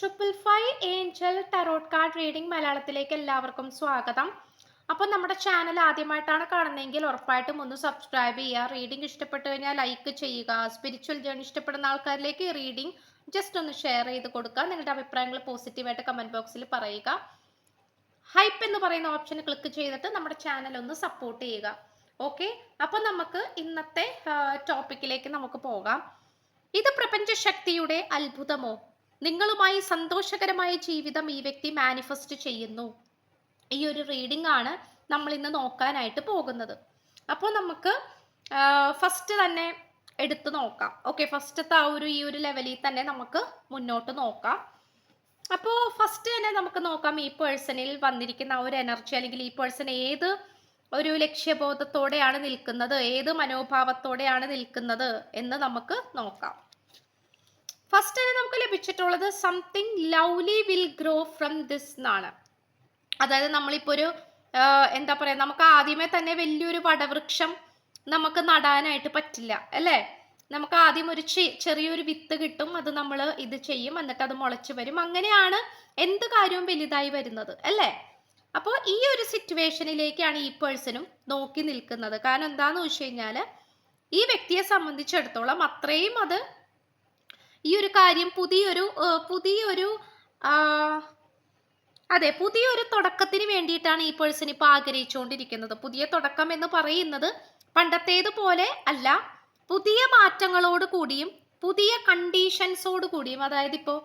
Triple five angel tarot card reading മലയാളത്തിലേക്ക് എല്ലാവർക്കും സ്വാഗതം. അപ്പോൾ നമ്മുടെ ചാനൽ ആദ്യമായിട്ടാണ് കാണുന്നതെങ്കിൽ ഉറപ്പായിട്ടും ഒന്ന് സബ്സ്ക്രൈബ് ചെയ്യുക. റീഡിംഗ് ഇഷ്ടപ്പെട്ടു കഴിഞ്ഞാൽ ലൈക്ക് ചെയ്യുക. സ്പിരിച്വൽ ജേണി ഇഷ്ടപ്പെടുന്ന ആൾക്കാരിലേക്ക് റീഡിംഗ് ജസ്റ്റ് ഒന്ന് ഷെയർ ചെയ്ത് കൊടുക്കുക. നിങ്ങളുടെ അഭിപ്രായങ്ങൾ പോസിറ്റീവായിട്ട് കമന്റ് ബോക്സിൽ പറയുക. ഹൈപ്പ് എന്ന് പറയുന്ന ഓപ്ഷൻ ക്ലിക്ക് ചെയ്തിട്ട് നമ്മുടെ ചാനൽ ഒന്ന് സപ്പോർട്ട് ചെയ്യുക. ഓക്കെ അപ്പോൾ നമുക്ക് ഇന്നത്തെ ടോപ്പിക്കിലേക്ക് നമുക്ക് പോകാം. ഇത് പ്രപഞ്ച ശക്തിയുടെ അത്ഭുതമോ? നിങ്ങളുമായി സന്തോഷകരമായ ജീവിതം ഈ വ്യക്തി മാനിഫെസ്റ്റ് ചെയ്യുന്നു. ഈ ഒരു റീഡിംഗ് ആണ് നമ്മൾ ഇന്ന് നോക്കാനായിട്ട് പോകുന്നത്. അപ്പോൾ നമുക്ക് ഫസ്റ്റ് തന്നെ എടുത്തു നോക്കാം. ഓക്കെ ഫസ്റ്റത്തെ ആ ഒരു ഈ ഒരു ലെവലിൽ തന്നെ നമുക്ക് മുന്നോട്ട് നോക്കാം. അപ്പോൾ ഫസ്റ്റ് തന്നെ നമുക്ക് നോക്കാം ഈ പേഴ്സണിൽ വന്നിരിക്കുന്ന ആ ഒരു എനർജി അല്ലെങ്കിൽ ഈ പേഴ്സൺ ഏത് ഒരു ലക്ഷ്യബോധത്തോടെയാണ് നിൽക്കുന്നത് ഏത് മനോഭാവത്തോടെയാണ് നിൽക്കുന്നത് എന്ന് നമുക്ക് നോക്കാം. ഫസ്റ്റ് തന്നെ നമുക്ക് ലഭിച്ചിട്ടുള്ളത് something lovely will grow from this എന്നാണ്. അതായത് നമ്മളിപ്പോൾ ഒരു എന്താ പറയുക നമുക്ക് ആദ്യമേ തന്നെ വലിയൊരു വടവൃക്ഷം നമുക്ക് നടാനായിട്ട് പറ്റില്ല അല്ലേ? നമുക്ക് ആദ്യം ഒരു ചെറിയൊരു വിത്ത് കിട്ടും അത് നമ്മൾ ഇത് ചെയ്യും എന്നിട്ട് അത് മുളച്ചു വരും. അങ്ങനെയാണ് എന്ത് കാര്യവും വലുതായി വരുന്നത് അല്ലേ? അപ്പോൾ ഈ ഒരു സിറ്റുവേഷനിലേക്കാണ് ഈ പേഴ്സണും നോക്കി നിൽക്കുന്നത്. കാരണം എന്താണെന്ന് വെച്ച് കഴിഞ്ഞാൽ ഈ വ്യക്തിയെ സംബന്ധിച്ചിടത്തോളം അത്രയും അത് ഈ ഒരു കാര്യം പുതിയൊരു പുതിയൊരു അതെ പുതിയൊരു തുടക്കത്തിന് വേണ്ടിയിട്ടാണ് ഈ പേഴ്സൺ ഇപ്പോൾ ആഗ്രഹിച്ചുകൊണ്ടിരിക്കുന്നത്. പുതിയ തുടക്കം എന്ന് പറയുന്നത് പണ്ടത്തേതുപോലെ അല്ല. പുതിയ മാറ്റങ്ങളോട് കൂടിയും പുതിയ കണ്ടീഷൻസോട് കൂടിയും അതായത് ഇപ്പോ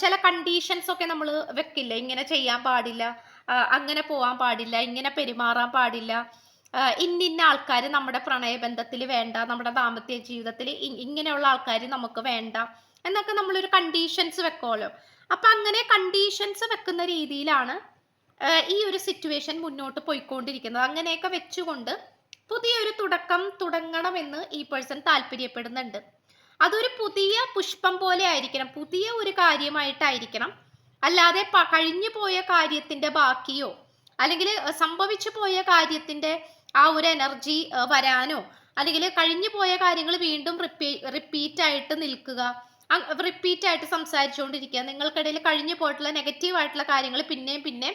ചില കണ്ടീഷൻസ് ഒക്കെ നമ്മൾ വെക്കില്ല? ഇങ്ങനെ ചെയ്യാൻ പാടില്ല അങ്ങനെ പോകാൻ പാടില്ല ഇങ്ങനെ പെരുമാറാൻ പാടില്ല ഇന്നിന്ന ആൾക്കാർ നമ്മുടെ പ്രണയബന്ധത്തിൽ വേണ്ട നമ്മുടെ ദാമ്പത്യ ജീവിതത്തിൽ ഇങ്ങനെയുള്ള ആൾക്കാർ നമുക്ക് വേണ്ട എന്നൊക്കെ നമ്മളൊരു കണ്ടീഷൻസ് വെക്കുമല്ലോ അപ്പം അങ്ങനെ കണ്ടീഷൻസ് വെക്കുന്ന രീതിയിലാണ് ഈ ഒരു സിറ്റുവേഷൻ മുന്നോട്ട് പോയിക്കൊണ്ടിരിക്കുന്നത്. അങ്ങനെയൊക്കെ വെച്ചുകൊണ്ട് പുതിയൊരു തുടക്കം തുടങ്ങണമെന്ന് ഈ പേഴ്സൺ താല്പര്യപ്പെടുന്നുണ്ട്. അതൊരു പുതിയ പുഷ്പം പോലെ ആയിരിക്കണം പുതിയ ഒരു കാര്യമായിട്ടായിരിക്കണം. അല്ലാതെ കഴിഞ്ഞു പോയ കാര്യത്തിന്റെ ബാക്കിയോ അല്ലെങ്കിൽ സംഭവിച്ചു പോയ കാര്യത്തിന്റെ ആ ഒരു എനർജി വരാനോ? അല്ലെങ്കിൽ കഴിഞ്ഞു പോയ കാര്യങ്ങൾ വീണ്ടും റിപ്പീ റിപ്പീറ്റ് ആയിട്ട് നിൽക്കുക. റിപ്പീറ്റ് ആയിട്ട് സംസാരിച്ചുകൊണ്ടിരിക്കുക. നിങ്ങൾക്കിടയിൽ കഴിഞ്ഞു പോയിട്ടുള്ള നെഗറ്റീവ് ആയിട്ടുള്ള കാര്യങ്ങൾ പിന്നെയും പിന്നെ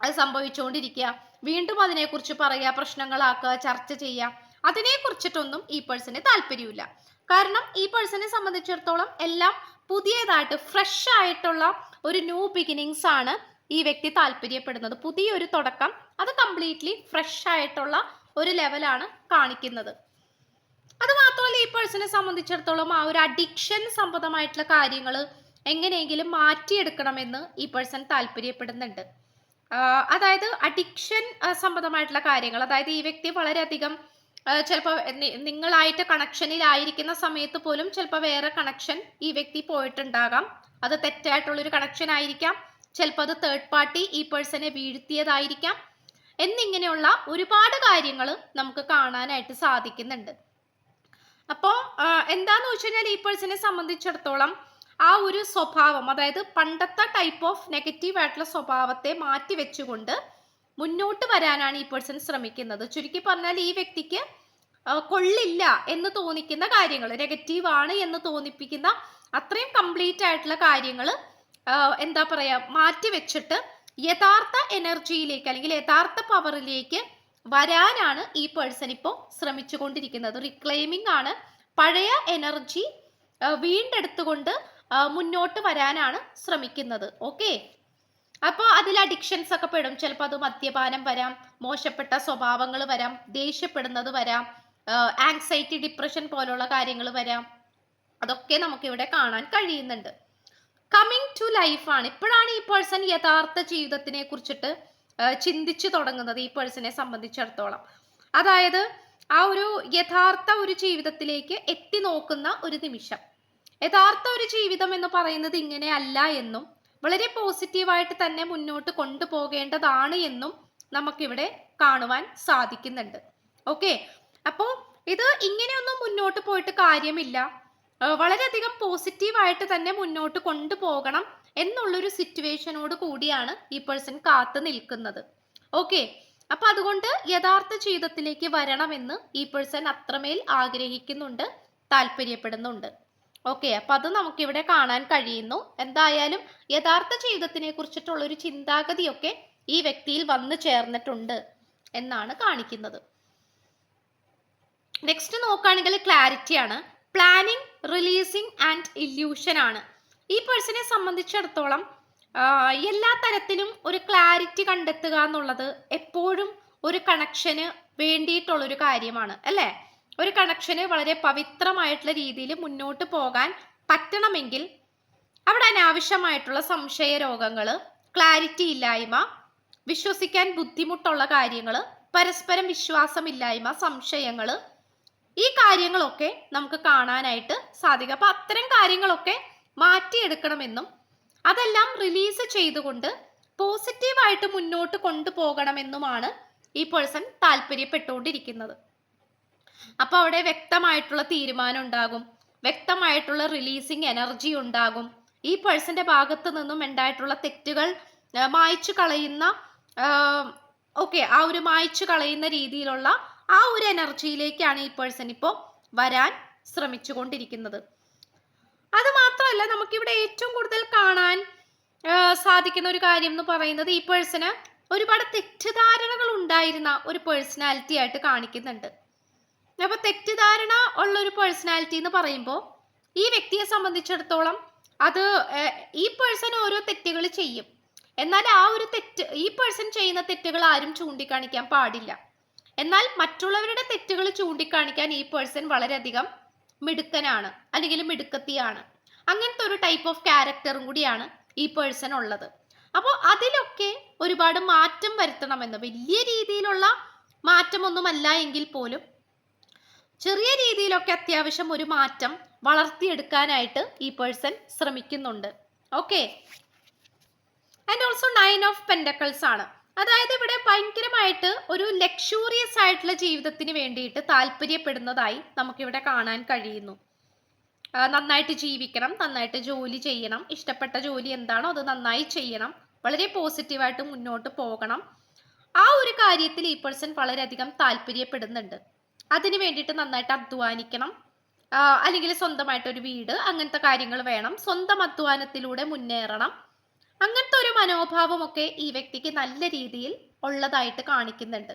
അത് സംഭവിച്ചുകൊണ്ടിരിക്കുക. വീണ്ടും അതിനെക്കുറിച്ച് പറയുക പ്രശ്നങ്ങളാക്കുക ചർച്ച ചെയ്യുക. അതിനെക്കുറിച്ചിട്ടൊന്നും ഈ പേഴ്സണ് താല്പര്യമില്ല. കാരണം ഈ പേഴ്സണെ സംബന്ധിച്ചിടത്തോളം എല്ലാം പുതിയതായിട്ട് ഫ്രഷ് ആയിട്ടുള്ള ഒരു ന്യൂ ബിഗിനിങ്സ് ആണ് ഈ വ്യക്തി താല്പര്യപ്പെടുന്നത്. പുതിയൊരു തുടക്കം അത് കംപ്ലീറ്റ്ലി ഫ്രഷ് ആയിട്ടുള്ള ഒരു ലെവലാണ് കാണിക്കുന്നത്. അത് മാത്രമല്ല ഈ പേഴ്സണെ സംബന്ധിച്ചിടത്തോളം ആ ഒരു അഡിക്ഷൻ സംബന്ധമായിട്ടുള്ള കാര്യങ്ങൾ എങ്ങനെയെങ്കിലും മാറ്റിയെടുക്കണമെന്ന് ഈ പേഴ്സൺ താല്പര്യപ്പെടുന്നുണ്ട്. അതായത് അഡിക്ഷൻ സംബന്ധമായിട്ടുള്ള കാര്യങ്ങൾ. അതായത് ഈ വ്യക്തി വളരെയധികം ചിലപ്പോൾ നിങ്ങളായിട്ട് കണക്ഷനിലായിരിക്കുന്ന സമയത്ത് പോലും ചിലപ്പോൾ വേറെ കണക്ഷൻ ഈ വ്യക്തി പോയിട്ടുണ്ടാകാം. അത് തെറ്റായിട്ടുള്ളൊരു കണക്ഷൻ ആയിരിക്കാം. ചിലപ്പോൾ അത് തേർഡ് പാർട്ടി ഈ പേഴ്സണെ വീഴ്ത്തിയതായിരിക്കാം. എന്നിങ്ങനെയുള്ള ഒരുപാട് കാര്യങ്ങൾ നമുക്ക് കാണാനായിട്ട് സാധിക്കുന്നുണ്ട്. അപ്പോൾ എന്താന്ന് വെച്ച് കഴിഞ്ഞാൽ ഈ പേഴ്സണെ സംബന്ധിച്ചിടത്തോളം ആ ഒരു സ്വഭാവം അതായത് പണ്ടത്തെ ടൈപ്പ് ഓഫ് നെഗറ്റീവ് ആയിട്ടുള്ള സ്വഭാവത്തെ മാറ്റി വെച്ചുകൊണ്ട് മുന്നോട്ട് വരാനാണ് ഈ പേഴ്സൺ ശ്രമിക്കുന്നത്. ചുരുക്കി പറഞ്ഞാൽ ഈ വ്യക്തിക്ക് കൊള്ളില്ല എന്ന് തോന്നിക്കുന്ന കാര്യങ്ങൾ നെഗറ്റീവ് ആണ് എന്ന് തോന്നിപ്പിക്കുന്ന അത്രയും കംപ്ലീറ്റ് ആയിട്ടുള്ള കാര്യങ്ങൾ എന്താ പറയാ മാറ്റി വെച്ചിട്ട് യഥാർത്ഥ എനർജിയിലേക്ക് അല്ലെങ്കിൽ യഥാർത്ഥ പവറിലേക്ക് വരാനാണ് ഈ പേഴ്സൺ ഇപ്പോൾ ശ്രമിച്ചുകൊണ്ടിരിക്കുന്നത്. റിക്ലെയിമിംഗ് ആണ് പഴയ എനർജി വീണ്ടെടുത്തുകൊണ്ട് മുന്നോട്ട് വരാനാണ് ശ്രമിക്കുന്നത്. ഓക്കെ അപ്പോൾ അതിൽ അഡിക്ഷൻസ് ഒക്കെ പെടും. ചിലപ്പോൾ അത് മദ്യപാനം വരാം മോശപ്പെട്ട സ്വഭാവങ്ങൾ വരാം ദേഷ്യപ്പെടുന്നത് വരാം ആങ്സൈറ്റി ഡിപ്രഷൻ പോലുള്ള കാര്യങ്ങൾ വരാം. അതൊക്കെ നമുക്കിവിടെ കാണാൻ കഴിയുന്നുണ്ട്. കമ്മിങ് ടു ലൈഫാണ് ഇപ്പോഴാണ് ഈ പേഴ്സൺ യഥാർത്ഥ ജീവിതത്തിനെ കുറിച്ചിട്ട് ചിന്തിച്ചു തുടങ്ങുന്നത് ഈ പേഴ്സണെ സംബന്ധിച്ചിടത്തോളം. അതായത് ആ ഒരു യഥാർത്ഥ ഒരു ജീവിതത്തിലേക്ക് എത്തി നോക്കുന്ന ഒരു നിമിഷം. യഥാർത്ഥ ഒരു ജീവിതം എന്ന് പറയുന്നത് ഇങ്ങനെ അല്ല എന്നും വളരെ പോസിറ്റീവായിട്ട് തന്നെ മുന്നോട്ട് കൊണ്ടുപോകേണ്ടതാണ് എന്നും നമുക്കിവിടെ കാണുവാൻ സാധിക്കുന്നുണ്ട്. ഓക്കെ അപ്പോൾ ഇത് ഇങ്ങനെയൊന്നും മുന്നോട്ട് പോയിട്ട് കാര്യമില്ല. വളരെയധികം പോസിറ്റീവായിട്ട് തന്നെ മുന്നോട്ട് കൊണ്ടുപോകണം എന്നുള്ളൊരു സിറ്റുവേഷനോട് കൂടിയാണ് ഈ പേഴ്സൺ കാത്തു നിൽക്കുന്നത്. ഓക്കെ അപ്പൊ അതുകൊണ്ട് യഥാർത്ഥ ജീവിതത്തിലേക്ക് വരണമെന്ന് ഈ പേഴ്സൺ അത്രമേൽ ആഗ്രഹിക്കുന്നുണ്ട് താല്പര്യപ്പെടുന്നുണ്ട്. ഓക്കെ അപ്പൊ അത് നമുക്കിവിടെ കാണാൻ കഴിയുന്നു. എന്തായാലും യഥാർത്ഥ ജീവിതത്തിനെ കുറിച്ചിട്ടുള്ള ഒരു ചിന്താഗതിയൊക്കെ ഈ വ്യക്തിയിൽ വന്നു ചേർന്നിട്ടുണ്ട് എന്നാണ് കാണിക്കുന്നത്. നെക്സ്റ്റ് നോക്കുകയാണെങ്കിൽ ക്ലാരിറ്റിയാണ് പ്ലാനിങ് റിലീസിങ് ആൻഡ് ഇല്യൂഷൻ ആണ്. ഈ പേഴ്സണെ സംബന്ധിച്ചിടത്തോളം എല്ലാ തരത്തിലും ഒരു ക്ലാരിറ്റി കണ്ടെത്തുക എന്നുള്ളത് എപ്പോഴും ഒരു കണക്ഷന് വേണ്ടിയിട്ടുള്ളൊരു കാര്യമാണ് അല്ലേ? ഒരു കണക്ഷന് വളരെ പവിത്രമായിട്ടുള്ള രീതിയിൽ മുന്നോട്ട് പോകാൻ പറ്റണമെങ്കിൽ അവിടെ അനാവശ്യമായിട്ടുള്ള സംശയ രോഗങ്ങൾ ക്ലാരിറ്റി ഇല്ലായ്മ വിശ്വസിക്കാൻ ബുദ്ധിമുട്ടുള്ള കാര്യങ്ങൾ പരസ്പരം വിശ്വാസമില്ലായ്മ സംശയങ്ങൾ ഈ കാര്യങ്ങളൊക്കെ നമുക്ക് കാണാനായിട്ട് സാധിക്കും. അപ്പൊ അത്തരം കാര്യങ്ങളൊക്കെ മാറ്റിയെടുക്കണമെന്നും അതെല്ലാം റിലീസ് ചെയ്തുകൊണ്ട് പോസിറ്റീവായിട്ട് മുന്നോട്ട് കൊണ്ടുപോകണമെന്നുമാണ് ഈ പേഴ്സൺ താല്പര്യപ്പെട്ടുകൊണ്ടിരിക്കുന്നത്. അപ്പൊ അവിടെ വ്യക്തമായിട്ടുള്ള തീരുമാനം ഉണ്ടാകും. വ്യക്തമായിട്ടുള്ള റിലീസിങ് എനർജി ഉണ്ടാകും. ഈ പേഴ്സന്റെ ഭാഗത്ത് നിന്നും ഉണ്ടായിട്ടുള്ള തെറ്റുകൾ മായ്ച്ചു കളയുന്ന ഓക്കെ ആ ഒരു മായ്ച്ചു കളയുന്ന രീതിയിലുള്ള ആ ഒരു എനർജിയിലേക്കാണ് ഈ പേഴ്സൺ ഇപ്പോൾ വരാൻ ശ്രമിച്ചുകൊണ്ടിരിക്കുന്നത്. അത് മാത്രമല്ല നമുക്കിവിടെ ഏറ്റവും കൂടുതൽ കാണാൻ സാധിക്കുന്ന ഒരു കാര്യം എന്ന് പറയുന്നത് ഈ പേഴ്സണ് ഒരുപാട് തെറ്റിദ്ധാരണകൾ ഉണ്ടായിരുന്ന ഒരു പേഴ്സണാലിറ്റി ആയിട്ട് കാണിക്കുന്നുണ്ട്. അപ്പൊ തെറ്റിദ്ധാരണ ഉള്ള ഒരു പേഴ്സണാലിറ്റി എന്ന് പറയുമ്പോൾ ഈ വ്യക്തിയെ സംബന്ധിച്ചിടത്തോളം അത് ഈ പേഴ്സൺ ഓരോ തെറ്റുകൾ ചെയ്യും. എന്നാൽ ആ ഒരു തെറ്റ് ഈ പേഴ്സൺ ചെയ്യുന്ന തെറ്റുകൾ ആരും ചൂണ്ടിക്കാണിക്കാൻ പാടില്ല. എന്നാൽ മറ്റുള്ളവരുടെ തെറ്റുകൾ ചൂണ്ടിക്കാണിക്കാൻ ഈ പേഴ്സൺ വളരെയധികം മിടുക്കനാണ് അല്ലെങ്കിൽ മിടുക്കത്തിയാണ്. അങ്ങനത്തെ ഒരു ടൈപ്പ് ഓഫ് ക്യാരക്ടറും കൂടിയാണ് ഈ പേഴ്സൺ ഉള്ളത്. അപ്പോൾ അതിലൊക്കെ ഒരുപാട് മാറ്റം വരുത്തണമെന്ന് വലിയ രീതിയിലുള്ള മാറ്റമൊന്നുമല്ല എങ്കിൽ പോലും ചെറിയ രീതിയിലൊക്കെ അത്യാവശ്യം ഒരു മാറ്റം വളർത്തിയെടുക്കാനായിട്ട് ഈ പേഴ്സൺ ശ്രമിക്കുന്നുണ്ട്. Okay and also nine of pentacles ആണ്. അതായത് ഇവിടെ ഭയങ്കരമായിട്ട് ഒരു ലക്ഷൂറിയസ് ആയിട്ടുള്ള ജീവിതത്തിന് വേണ്ടിയിട്ട് താല്പര്യപ്പെടുന്നതായി നമുക്കിവിടെ കാണാൻ കഴിയുന്നു. നന്നായിട്ട് ജീവിക്കണം നന്നായിട്ട് ജോലി ചെയ്യണം ഇഷ്ടപ്പെട്ട ജോലി എന്താണോ അത് നന്നായി ചെയ്യണം വളരെ പോസിറ്റീവായിട്ട് മുന്നോട്ട് പോകണം. ആ ഒരു കാര്യത്തിൽ ഈ പേഴ്സൺ വളരെയധികം താല്പര്യപ്പെടുന്നുണ്ട്. അതിന് വേണ്ടിയിട്ട് നന്നായിട്ട് അധ്വാനിക്കണം. അല്ലെങ്കിൽ സ്വന്തമായിട്ട് ഒരു വീട് അങ്ങനത്തെ കാര്യങ്ങൾ വേണം. സ്വന്തം അധ്വാനത്തിലൂടെ മുന്നേറണം. അങ്ങനത്തെ ഒരു മനോഭാവമൊക്കെ ഈ വ്യക്തിക്ക് നല്ല രീതിയിൽ ഉള്ളതായിട്ട് കാണിക്കുന്നുണ്ട്.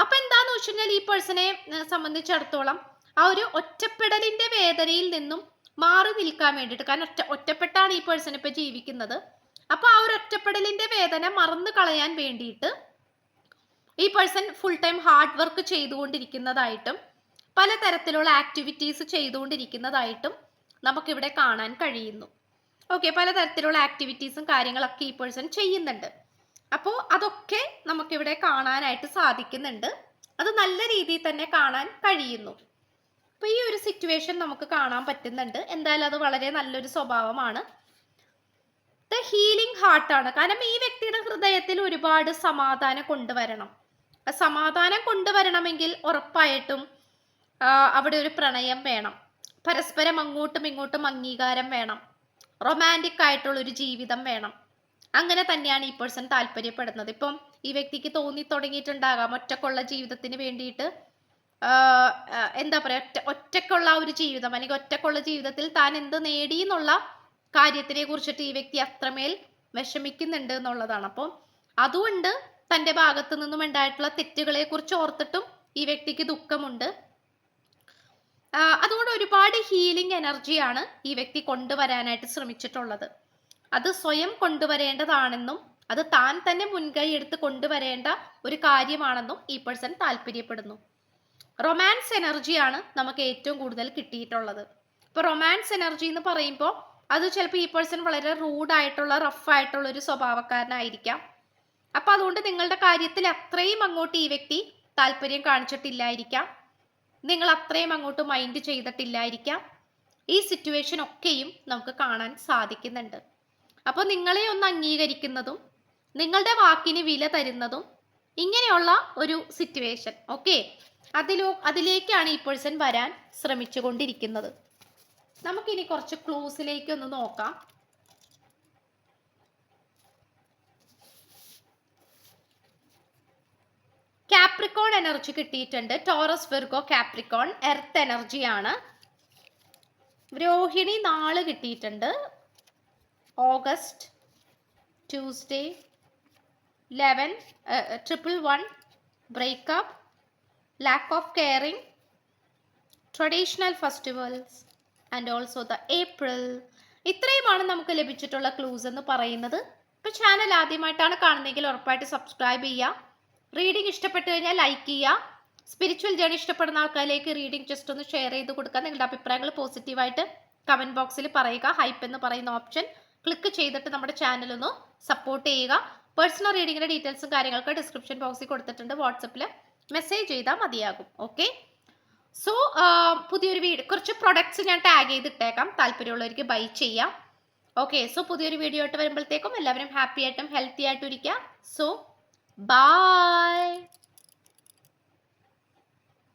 അപ്പൊ എന്താന്ന് വെച്ച് കഴിഞ്ഞാൽ ഈ പേഴ്സണെ സംബന്ധിച്ചിടത്തോളം ആ ഒരു ഒറ്റപ്പെടലിന്റെ വേദനയിൽ നിന്നും മാറി നിൽക്കാൻ വേണ്ടിയിട്ട് കാരണം ഒറ്റ ഒറ്റപ്പെട്ടാണ് ഈ പേഴ്സൺ ഇപ്പൊ ജീവിക്കുന്നത്. അപ്പൊ ആ ഒരു ഒറ്റപ്പെടലിന്റെ വേദന മറന്നു കളയാൻ വേണ്ടിയിട്ട് ഈ person full time hard work ചെയ്തുകൊണ്ടിരിക്കുന്നതായിട്ടും പലതരത്തിലുള്ള ആക്ടിവിറ്റീസ് ചെയ്തുകൊണ്ടിരിക്കുന്നതായിട്ടും നമുക്കിവിടെ കാണാൻ കഴിയുന്നു. ഓക്കെ പലതരത്തിലുള്ള ആക്ടിവിറ്റീസും കാര്യങ്ങളൊക്കെ ഈ പേഴ്സൺ ചെയ്യുന്നുണ്ട്. അപ്പോൾ അതൊക്കെ നമുക്കിവിടെ കാണാനായിട്ട് സാധിക്കുന്നുണ്ട്. അത് നല്ല രീതിയിൽ തന്നെ കാണാൻ കഴിയുന്നു. അപ്പോൾ ഈ ഒരു സിറ്റുവേഷൻ നമുക്ക് കാണാൻ പറ്റുന്നുണ്ട്. എന്തായാലും അത് വളരെ നല്ലൊരു സ്വഭാവമാണ്. ദ ഹീലിംഗ് ഹാർട്ടാണ് കാരണം ഈ വ്യക്തിയുടെ ഹൃദയത്തിൽ ഒരുപാട് സമാധാനം കൊണ്ടുവരണം. സമാധാനം കൊണ്ടുവരണമെങ്കിൽ ഉറപ്പായിട്ടും അവിടെ ഒരു പ്രണയം വേണം. പരസ്പരം അങ്ങോട്ടും ഇങ്ങോട്ടും അംഗീകാരം വേണം. റൊമാന്റിക് ആയിട്ടുള്ള ഒരു ജീവിതം വേണം. അങ്ങനെ തന്നെയാണ് ഈ പേഴ്സൺ താല്പര്യപ്പെടുന്നത്. ഇപ്പം ഈ വ്യക്തിക്ക് തോന്നി തുടങ്ങിയിട്ടുണ്ടാകാം. ഒറ്റക്കുള്ള ജീവിതത്തിന് വേണ്ടിയിട്ട് എന്താ പറയുക ഒറ്റ ഒറ്റക്കുള്ള ഒരു ജീവിതം അല്ലെങ്കിൽ ഒറ്റക്കുള്ള ജീവിതത്തിൽ താൻ എന്ത് നേടി എന്നുള്ള കാര്യത്തിനെ കുറിച്ചിട്ട് ഈ വ്യക്തി അത്രമേൽ വിഷമിക്കുന്നുണ്ട് എന്നുള്ളതാണ്. അപ്പോൾ അതുകൊണ്ട് തന്റെ ഭാഗത്തു നിന്നും ഉണ്ടായിട്ടുള്ള തെറ്റുകളെ കുറിച്ച് ഓർത്തിട്ടും ഈ വ്യക്തിക്ക് ദുഃഖമുണ്ട്. അതുകൊണ്ട് ഒരുപാട് ഹീലിംഗ് എനർജിയാണ് ഈ വ്യക്തി കൊണ്ടുവരാനായിട്ട് ശ്രമിച്ചിട്ടുള്ളത്. അത് സ്വയം കൊണ്ടുവരേണ്ടതാണെന്നും അത് താൻ തന്നെ മുൻകൈ എടുത്ത് കൊണ്ടുവരേണ്ട ഒരു കാര്യമാണെന്നും ഈ പേഴ്സൺ താല്പര്യപ്പെടുന്നു. റൊമാൻസ് എനർജിയാണ് നമുക്ക് ഏറ്റവും കൂടുതൽ കിട്ടിയിട്ടുള്ളത്. ഇപ്പൊ റൊമാൻസ് എനർജി എന്ന് പറയുമ്പോൾ അത് ചിലപ്പോൾ ഈ പേഴ്സൺ വളരെ റൂഡായിട്ടുള്ള റഫായിട്ടുള്ള ഒരു സ്വഭാവക്കാരനായിരിക്കാം. അപ്പൊ അതുകൊണ്ട് നിങ്ങളുടെ കാര്യത്തിൽ അത്രയും അങ്ങോട്ട് ഈ വ്യക്തി താല്പര്യം കാണിച്ചിട്ടില്ലായിരിക്കാം. നിങ്ങൾ അത്രയും അങ്ങോട്ട് മൈൻഡ് ചെയ്തിട്ടില്ലായിരിക്കാം. ഈ സിറ്റുവേഷൻ ഒക്കെയും നമുക്ക് കാണാൻ സാധിക്കുന്നുണ്ട്. അപ്പോൾ നിങ്ങളെ ഒന്ന് അംഗീകരിക്കുന്നതും നിങ്ങളുടെ വാക്കിന് വില തരുന്നതും ഇങ്ങനെയുള്ള ഒരു സിറ്റുവേഷൻ ഓക്കെ അതിലോ അതിലേക്കാണ് ഈ പേഴ്സൺ വരാൻ ശ്രമിച്ചുകൊണ്ടിരിക്കുന്നത്. നമുക്കിനി കുറച്ച് ക്ലൂസിലേക്ക് ഒന്ന് നോക്കാം. കാപ്രിക്കോൺ എനർജി കിട്ടിയിട്ടുണ്ട്. ടോറസ് വെർഗോ കാപ്രിക്കോൺ എർത്ത് എനർജിയാണ് രോഹിണി നാൾ കിട്ടിയിട്ടുണ്ട്. August Tuesday eleven triple one breakup lack of caring traditional festivals and also the April ഇത്രയുമാണ് നമുക്ക് ലഭിച്ചിട്ടുള്ള ക്ലൂസ് എന്ന് പറയുന്നത്. ഇപ്പോൾ ചാനൽ ആദ്യമായിട്ടാണ് കാണുന്നതെങ്കിൽ ഉറപ്പായിട്ട് സബ്സ്ക്രൈബ് ചെയ്യുക. റീഡിംഗ് ഇഷ്ടപ്പെട്ടു കഴിഞ്ഞാൽ ലൈക്ക് ചെയ്യുക. സ്പിരിച്വൽ ജേണി ഇഷ്ടപ്പെടുന്ന ആൾക്കാരിലേക്ക് റീഡിംഗ് ജസ്റ്റ് ഒന്ന് ഷെയർ ചെയ്ത് കൊടുക്കുക. നിങ്ങളുടെ അഭിപ്രായങ്ങൾ പോസിറ്റീവായിട്ട് കമന്റ് ബോക്സിൽ പറയുക. ഹൈപ്പ് എന്ന് പറയുന്ന ഓപ്ഷൻ ക്ലിക്ക് ചെയ്തിട്ട് നമ്മുടെ ചാനൽ ഒന്ന് സപ്പോർട്ട് ചെയ്യുക. പേഴ്സണൽ റീഡിങ്ങിന്റെ ഡീറ്റെയിൽസും കാര്യങ്ങളൊക്കെ ഡിസ്ക്രിപ്ഷൻ ബോക്സിൽ കൊടുത്തിട്ടുണ്ട്. വാട്സപ്പിൽ മെസ്സേജ് ചെയ്താൽ മതിയാകും. ഓക്കെ സോ പുതിയൊരു വീഡിയോ കുറച്ച് പ്രൊഡക്ട്സ് ഞാൻ ടാഗ് ചെയ്തിട്ടേക്കാം. താല്പര്യമുള്ളവർക്ക് ബൈ ചെയ്യാം. ഓക്കെ സോ പുതിയൊരു വീഡിയോ ആയിട്ട് വരുമ്പോഴത്തേക്കും എല്ലാവരും ഹാപ്പി ആയിട്ടും ഹെൽത്തി ആയിട്ടും ഇരിക്കുക. So by